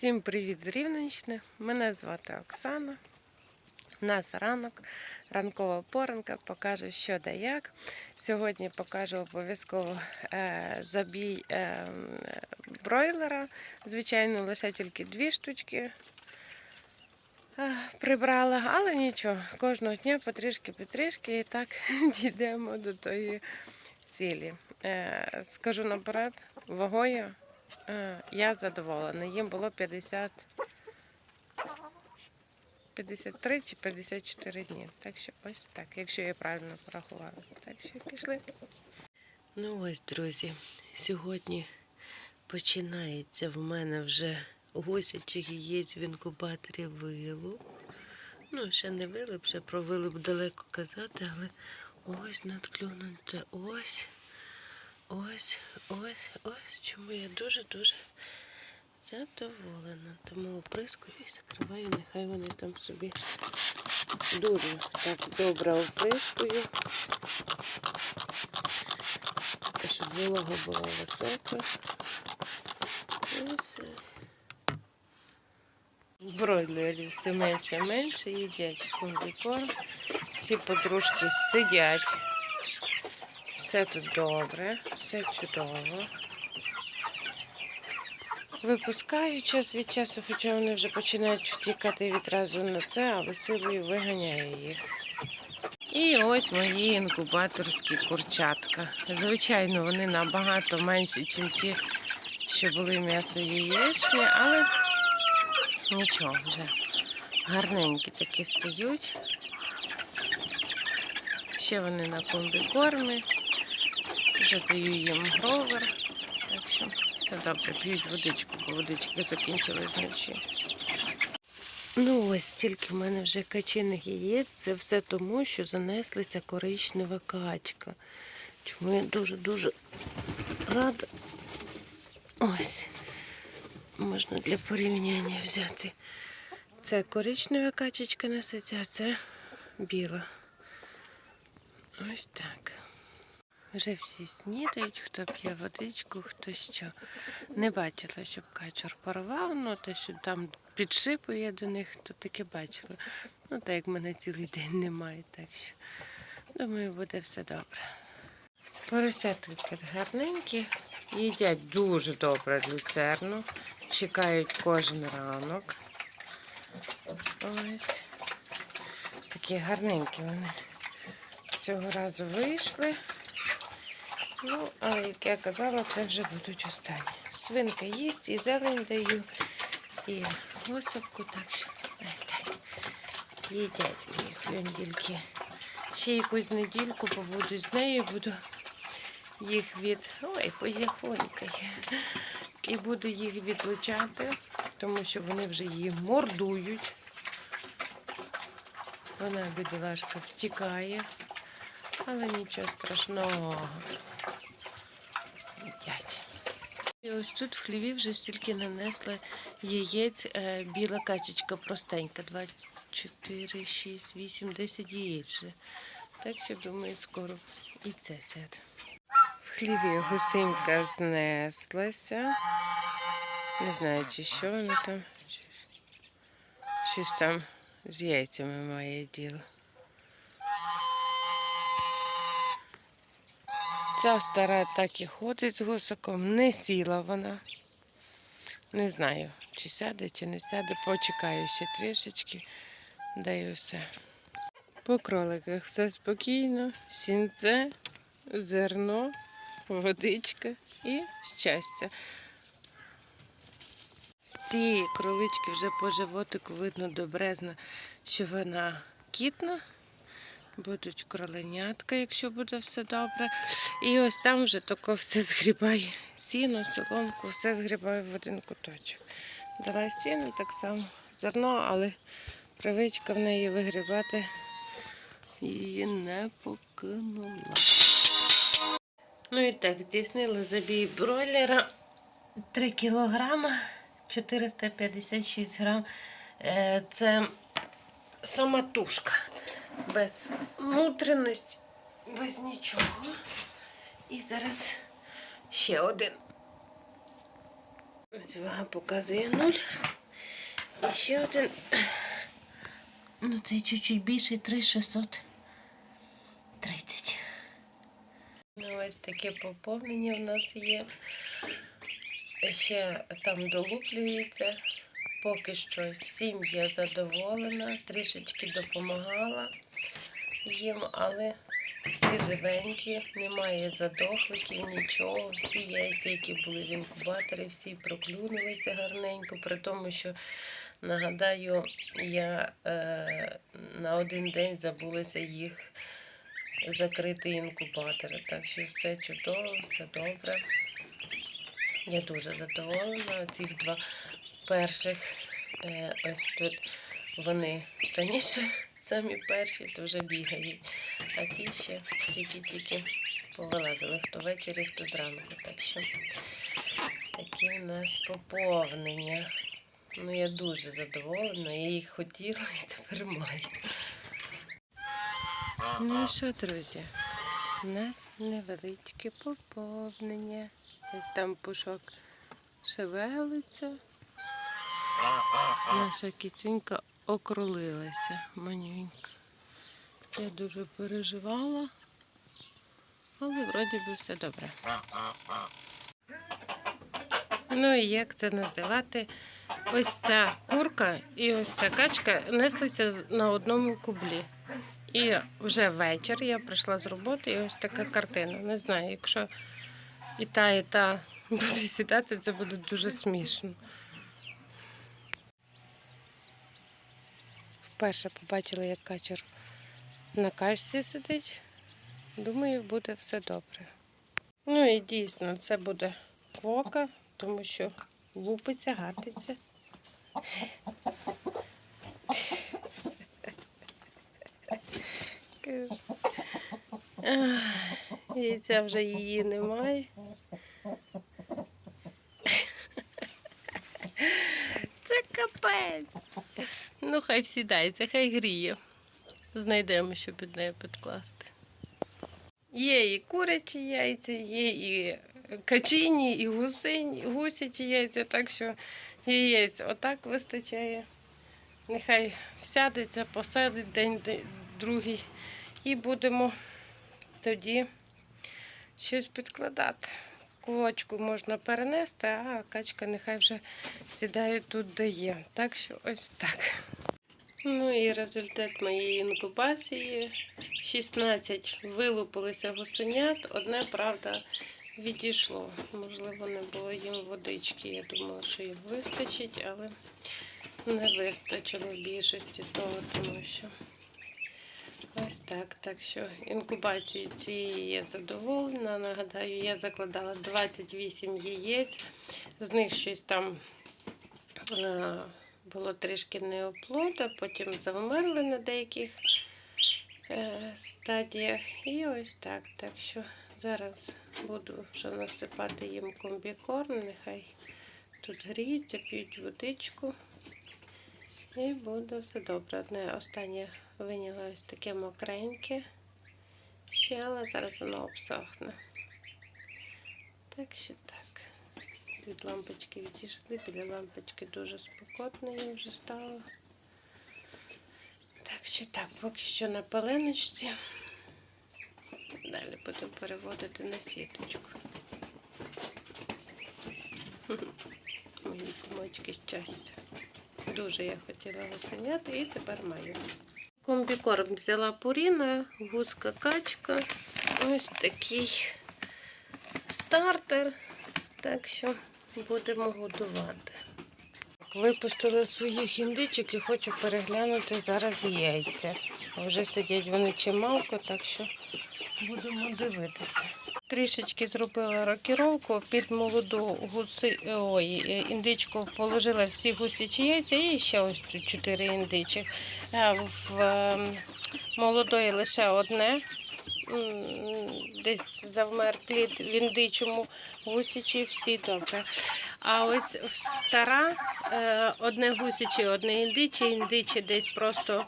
Всім привіт з Рівненщини. Мене звати Оксана. У нас ранок, ранкова поранка, покажу, що да як. Сьогодні покажу обов'язково е, забій е, бройлера. Звичайно, лише тільки дві штучки е, прибрала, але нічого, кожного дня потрішки-потрішки і так дійдемо до тої цілі. Е, скажу наперед, вагою Я задоволена. Їм було 50, 53 чи 54 дні. Так що ось так, якщо я правильно порахувала. Так що пішли. Ну ось, друзі, сьогодні починається в мене вже гусячих яєць в інкубаторі вилуп. Ну, ще не вилуп, ще про вилуп далеко казати, але ось надклюнуте, ось. Ось, ось, ось чому я дуже-дуже задоволена. Тому оприскую і закриваю, нехай вони там собі дуже так добре оприскую. Щоб волога була висока. Все. Бройлерів все менше і менше, їдять комбікорм. Ці подружки сидять. Все тут добре, все чудово. Випускаю час від часу, хоча вони вже починають втікати відразу на це, але силою виганяю їх. І ось мої інкубаторські курчатка. Звичайно, вони набагато менші, ніж ті, що були м'ясо яєчні, але нічого вже. Гарненькі такі стають. Ще вони на комбікормі. Вже даю їм гровер. Так що все добре, п'ють водичку, бо водички закінчились вночі. Ну ось стільки в мене вже качиних яєць. Це все тому, що занеслася коричнева качка. Чому я дуже-дуже рада. Ось. Можна для порівняння взяти. Це коричнева качечка несеться, а це біла. Ось так. Вже всі снідають, хто п'є водичку, хто що. Не бачила, щоб качур порвав, ну те, що там підшипує до них, то таке бачила. Ну, так як мене цілий день немає, так що думаю, буде все добре. Поросятки гарненькі, їдять дуже добре люцерну, чекають кожен ранок. Ось. Такі гарненькі вони. Цього разу вийшли. Ну, але як я казала, це вже будуть останні. Свинка їсть, і зелень даю, і госовку, так що ось так. Їдять мої хлюндільки. Ще якусь недільку побуду з нею, буду їх від... Ой, позяхонькає. І буду їх відлучати, тому що вони вже її мордують. Вона, бідолашка, втікає, але нічого страшного. Їдять. Ось тут в хліві вже стільки нанесла яєць е, біла качечка простенька. 2, 4, 6, 8, 10 яєць вже. Так що, думаю, скоро і це сяде. В хліві гусинька знеслася. Не знаю, чи що вона там. Щось там з яйцями має діло. Ця стара так і ходить з гусаком, не сіла вона. Не знаю, чи сяде, чи не сяде. Почекаю ще трішечки, даю все. По кроликах все спокійно, сінце, зерно, водичка і щастя. Цієї кролички вже по животику видно добрезно, що вона кітна. Будуть кроленятка, якщо буде все добре. І ось там вже тако все згрібає. Сіно, соломку, все згрібаю в один куточок. Дала сіно так само зерно, але привичка в неї вигрібати її не покинула. Ну і так, здійснили забій бройлера 3 кілограма 456 грам. Е, Це сама тушка без внутрішності, без нічого. І зараз ще один Ось вага показує 0. І ще один. Ну, цей чуть-чуть більший 3630. Ну, ось таке поповнення в нас є. Ще там долуплюється. Поки що всім я задоволена, трішечки допомагала їм, але всі живенькі, немає задохликів, нічого. Всі яйця, які були в інкубаторі, всі проклюнулися гарненько, при тому, що нагадаю, я е, на один день забулася їх закрити інкубатори. Так що все чудово, все добре. Я дуже задоволена. Цих два перших е, ось тут вони раніше самі перші, то вже бігають. А ті ще тільки-тільки повилазили, хто ввечері, хто зранку. Так що такі у нас поповнення. Ну, я дуже задоволена, я їх хотіла і тепер маю. Ну що, друзі? У нас невеличке поповнення. Ось там пушок шевелиться. Наша кітюнька окрулилася, манюнька. Я дуже переживала, але вроді би все добре. Ну і як це називати? Ось ця курка і ось ця качка неслися на одному кублі. І вже вечір я прийшла з роботи, і ось така картина. Не знаю, якщо і та, і та буде сідати, це буде дуже смішно. Вперше побачила, як качер на качці сидить. Думаю, буде все добре. Ну і дійсно, це буде квока, тому що лупиться, гатиться. Яйця вже її немає. Це капець. Ну, хай сідається, хай гріє. Знайдемо, що під нею підкласти. Є і курячі яйця, є і качині, і гусині, гусячі яйця, так що яєць отак вистачає. Нехай сядеться, посадить день, де- другий. І будемо тоді щось підкладати. Квочку можна перенести, а качка нехай вже сідає тут, де є. Так що ось так. Ну і результат моєї інкубації. 16 вилупилися гусенят, одне, правда, відійшло. Можливо, не було їм водички. Я думала, що їм вистачить, але не вистачило в більшості того, тому що ось так. Так що інкубації цієї я задоволена. Нагадаю, я закладала 28 яєць, з них щось там. Було трішки неоплода, потім завмерли на деяких е, стадіях. І ось так. Так що зараз буду вже насипати їм комбікорм, нехай тут гріються, п'ють водичку. І буде все добре. Одне останнє виняла ось таке мокреньке. Ще, але зараз воно обсохне. Так що так. Від лампочки відійшли, біля лампочки дуже спекотно їм вже стало. Так що так, поки що на пеленочці. Далі будемо переводити на сіточку. Мої комочки щастя. Дуже я хотіла гусеняти і тепер маю. Комбікорм взяла пуріна, гуска качка. Ось такий стартер. Так що будемо годувати. Випустила своїх індичок і хочу переглянути зараз яйця. Вже сидять вони чималко, так що будемо дивитися. Трішечки зробила рокіровку під молоду гуси... Ой, е, індичку положила всі гусячі яйця і ще ось тут чотири індичок. В ем, молодої лише одне. М, Десь завмер плід в індичому гусячі всі добре. А ось стара е, одне гусяче, одне індиче, індиче десь просто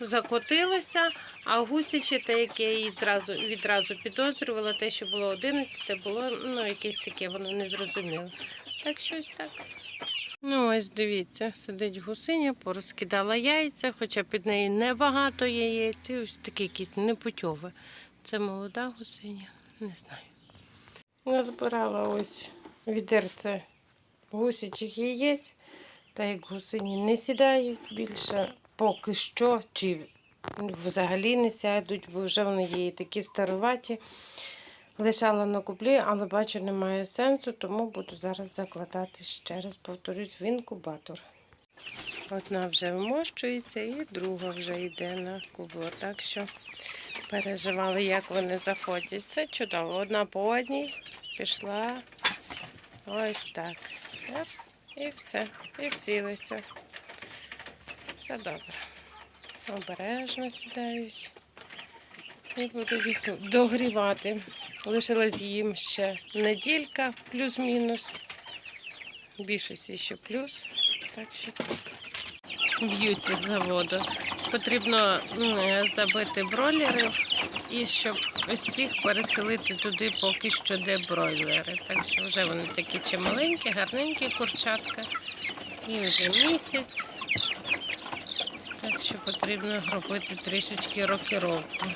закотилося, а гусяче, те, яке я її зразу, відразу підозрювала, те, що було 11, було ну, якесь таке, воно не зрозуміло. Так щось так. Ну, ось дивіться, сидить гусиня, порозкидала яйця, хоча під нею небагато яєць. І ось таке якесь непутьове. Це молода гусиня, не знаю. Назбирала ось відерце гусячих яєць, та як гусині не сідають більше поки що, чи взагалі не сядуть, бо вже вони є такі старуваті. Лишала на кублі, але бачу, немає сенсу, тому буду зараз закладати ще раз, повторюсь, в інкубатор. Одна вже вмощується і друга вже йде на кубло. Так що переживали, як вони заходять. Все чудово. Одна по одній пішла ось так. І все. І всілися. Все добре. Обережно сідають. І буду їх догрівати. Лишилась їм ще неділька, плюс-мінус. Більшості ще плюс. Так що б'ються за воду. Потрібно забити бройлерів і щоб ось цих переселити туди поки що де бройлери. Так що вже вони такі чималенькі, гарненькі курчатка. І вже місяць. Так що потрібно робити трішечки рокіровку.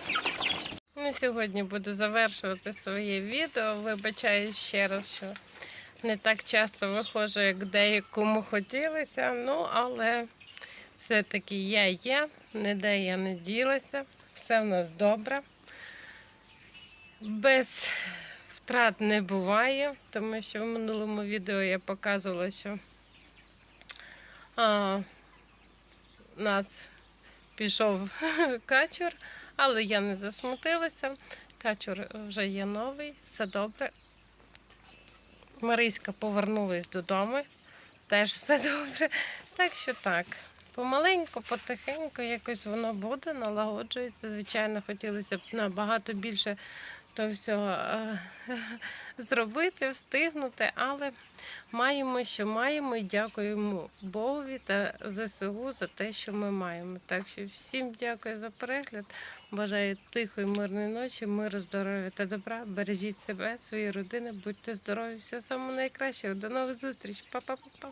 На сьогодні буду завершувати своє відео. Вибачаю ще раз, що не так часто виходжу, як деякому хотілося. Ну, але все-таки я є, ніде я не ділася, все в нас добре. Без втрат не буває, тому що в минулому відео я показувала, що а, нас пішов качур, але я не засмутилася. Качур вже є новий, все добре. Мариська повернулась додому, теж все добре. Так що так. Помаленьку, потихеньку, якось воно буде, налагоджується. Звичайно, хотілося б набагато більше то все е, зробити, встигнути, але маємо, що маємо, і дякуємо Богові та ЗСУ за те, що ми маємо. Так що всім дякую за перегляд. Бажаю тихої, мирної ночі, миру, здоров'я та добра. Бережіть себе, свої родини, будьте здорові, всього самого найкращого. До нових зустріч. Па-па-па-па.